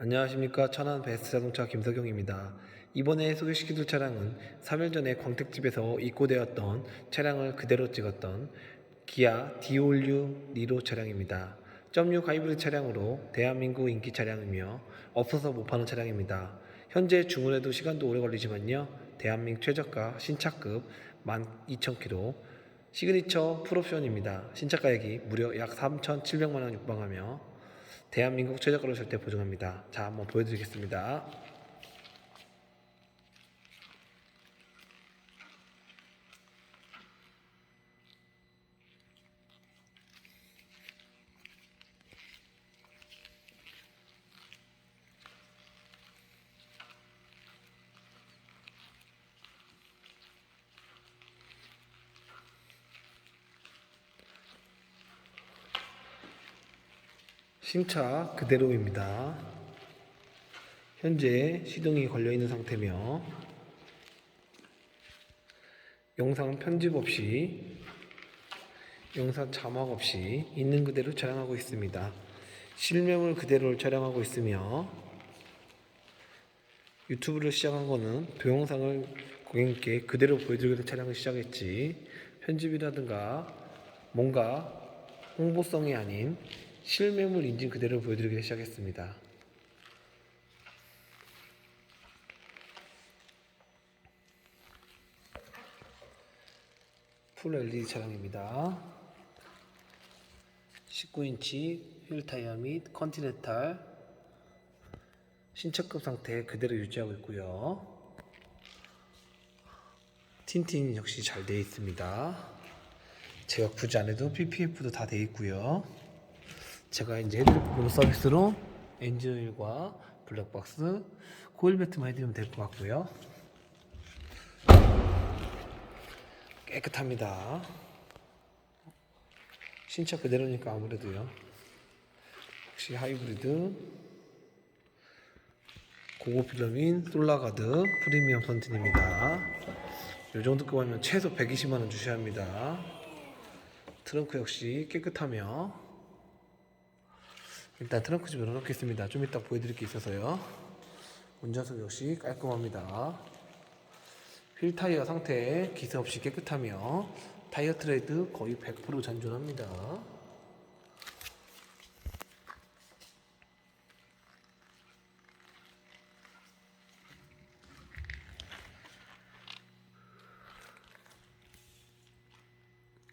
안녕하십니까 천안 베스트 자동차 김석용입니다. 이번에 소개시켜줄 차량은 3일 전에 광택집에서 입고되었던 차량을 그대로 찍었던 기아 디올류 니로 차량입니다. 점유 하이브리드 차량으로 대한민국 인기 차량이며 없어서 못 파는 차량입니다. 현재 주문해도 시간도 오래 걸리지만요. 대한민국 최저가 신차급 12,000km 시그니처 풀옵션입니다. 신차 가액이 무려 약 3,700만 원 육박하며 대한민국 최저가로 절대 보증합니다. 자, 한번 보여드리겠습니다. 신차 그대로입니다. 현재 시동이 걸려 있는 상태며 영상 편집 없이 영상 자막 없이 있는 그대로 촬영하고 있습니다. 실명을 그대로 촬영하고 있으며 유튜브를 시작한 거는 동영상을 고객님께 그대로 보여드리는 촬영을 시작했지 편집이라든가 뭔가 홍보성이 아닌 실매물 인증 그대로 보여드리기 시작했습니다. 풀 LED 차량입니다. 19인치 휠 타이어 및 컨티넨탈 신차급 상태 그대로 유지하고 있고요. 틴틴 역시 잘 되어 있습니다. 제가 굳이 안 해도 PPF도 다 되어 있고요. 제가 이제 해드릴 부분 서비스로 엔진오일과 블랙박스, 코일 매트만 해드리면 될 것 같고요. 깨끗합니다. 신차 그대로니까 아무래도요. 역시 하이브리드, 고급 필름인 솔라가드 프리미엄 선틴입니다. 이 정도 급하면 최소 120만 원 주셔야 합니다. 트렁크 역시 깨끗하며 일단 트렁크 좀 열어놓겠습니다. 좀 이따 보여드릴 게 있어서요. 운전석 역시 깔끔합니다. 휠 타이어 상태 기스 없이 깨끗하며 타이어 트레이드 거의 100% 잔존합니다.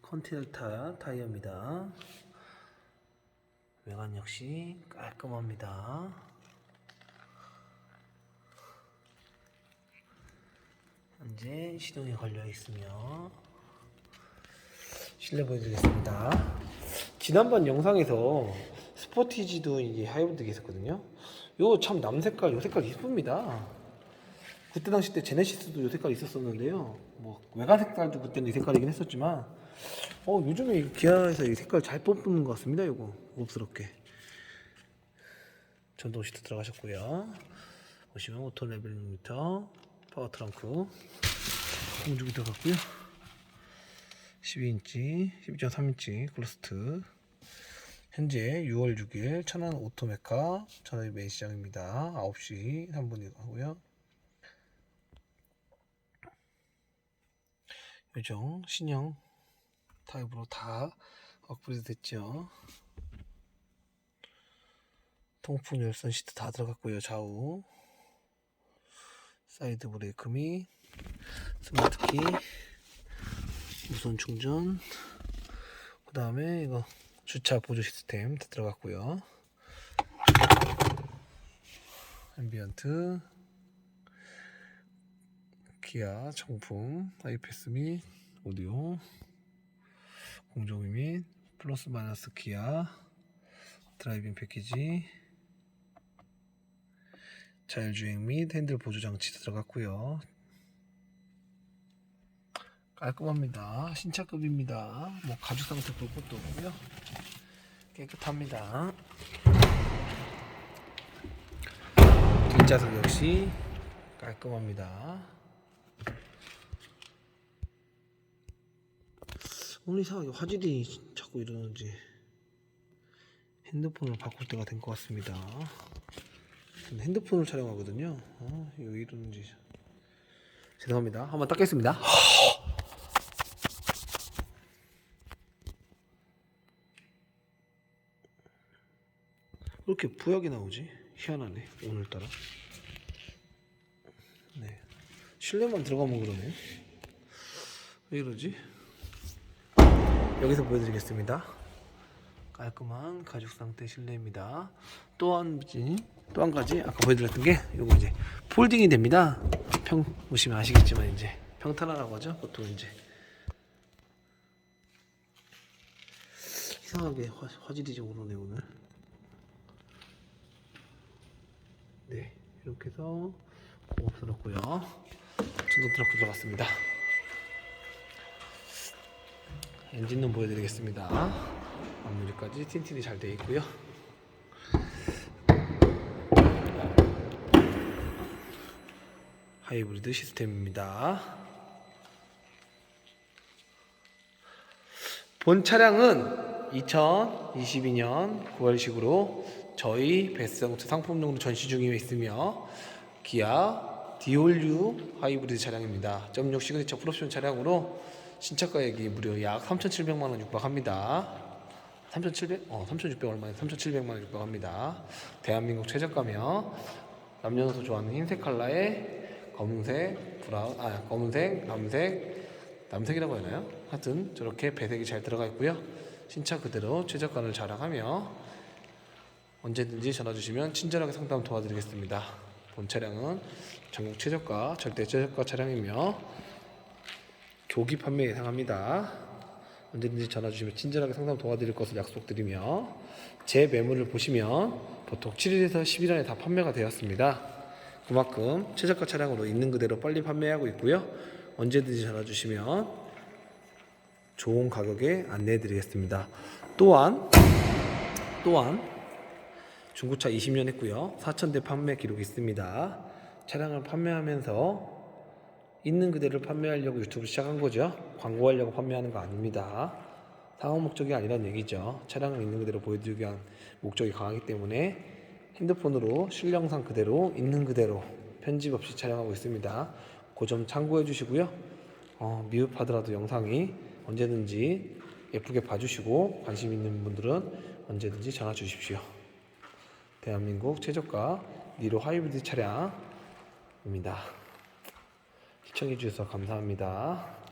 컨티넨탈 타이어입니다. 외관 역시 깔끔합니다. 현재 시동이 걸려 있으며 실내 보여드리겠습니다. 지난번 영상에서 스포티지도 이게 하이브리드 있었거든요. 요 참 남색깔, 요 색깔 이쁩니다. 그때 당시 때 제네시스도 요 색깔 있었었는데요. 뭐 외관 색깔도 그때는 이 색깔이긴 했었지만, 어 요즘에 이 기아에서 이 색깔 잘 뽑는 것 같습니다. 이거 고급스럽게. 전동 시트 들어가셨고요. 보시면 오토 레벨 미터, 파워 트렁크, 공중이 들어갔고요. 12인치, 12.3인치 클러스트. 현재 6월 6일 천안 오토메카 천안의 메인 시장입니다. 9시 3분이 하고요. 요정 신형 타입으로 다 업그레이드 됐죠. 통풍 열선 시트 다 들어갔고요. 좌우 사이드 브레이크 및 스마트키 무선 충전 그 다음에 이거 주차 보조 시스템 다 들어갔고요. 앰비언트 기아 정품 아이패스 및 오디오 공조기 및 플러스 마이너스 기아 드라이빙 패키지 자율주행 및 핸들 보조 장치 들어갔고요. 깔끔합니다. 신차급입니다. 뭐 가죽 상태 볼 것도 없고요. 깨끗합니다. 뒷좌석 역시 깔끔합니다 오늘 이상하게 화질이 자꾸 이러는지 핸드폰을 바꿀 때가 된 것 같습니다. 핸드폰으로 촬영하거든요. 어, 왜 이러는지 죄송합니다. 한번 닦겠습니다. 왜 이렇게 부약이 나오지? 희한하네 오늘따라. 네. 실내만 들어가면 그러네. 왜 이러지? 여기서 보여드리겠습니다. 깔끔한 가죽 상태 실내입니다. 또한 또한 가지 아까 보여드렸던 게 이거 이제 폴딩이 됩니다. 평 보시면 아시겠지만 이제 평탄화라고 하죠. 보통 이제 이상하게 화, 화질이 좀 오르네 오늘. 네 이렇게 해서 고급스럽고요. 전동 트럭 들어갔습니다. 엔진룸 보여드리겠습니다. 앞유리까지 틴틴이 잘 되어 있고요. 하이브리드 시스템입니다. 본 차량은 2022년 9월식으로 저희 베스트자동차 상품 등으로 전시 중에 있으며 기아 디올류 하이브리드 차량입니다. 0.6 시그니처 풀옵션 차량으로 신차 가액이 무려 약 3,700만 원 육박합니다. 3,700, 어, 3,600 얼마에 3,700만 원 육박합니다. 대한민국 최저가며 남녀노소 좋아하는 흰색 컬러에 검은색, 브라운, 아 검은색, 남색, 남색이라고 하나요? 하여튼 저렇게 배색이 잘 들어가 있고요. 신차 그대로 최저가를 자랑하며 언제든지 전화 주시면 친절하게 상담 도와드리겠습니다. 본 차량은 전국 최저가, 절대 최저가 차량이며 조기 판매 예상합니다. 언제든지 전화 주시면 친절하게 상담 도와드릴 것을 약속드리며 제 매물을 보시면 보통 7일에서 10일 안에 다 판매가 되었습니다. 그만큼 최저가 차량으로 있는 그대로 빨리 판매하고 있고요. 언제든지 전화 주시면 좋은 가격에 안내해 드리겠습니다. 또한 또한 중고차 20년 했고요. 4,000대 판매 기록이 있습니다. 차량을 판매하면서 있는 그대로 판매하려고 유튜브를 시작한 거죠. 광고하려고 판매하는 거 아닙니다. 상업 목적이 아니란 얘기죠. 차량을 있는 그대로 보여드리기 위한 목적이 강하기 때문에 핸드폰으로 실영상 그대로 있는 그대로 편집 없이 촬영하고 있습니다. 그 점 참고해 주시고요. 어, 미흡하더라도 영상이 언제든지 예쁘게 봐주시고 관심 있는 분들은 언제든지 전화 주십시오. 대한민국 최저가 니로 하이브리드 차량입니다. 시청해 주셔서 감사합니다.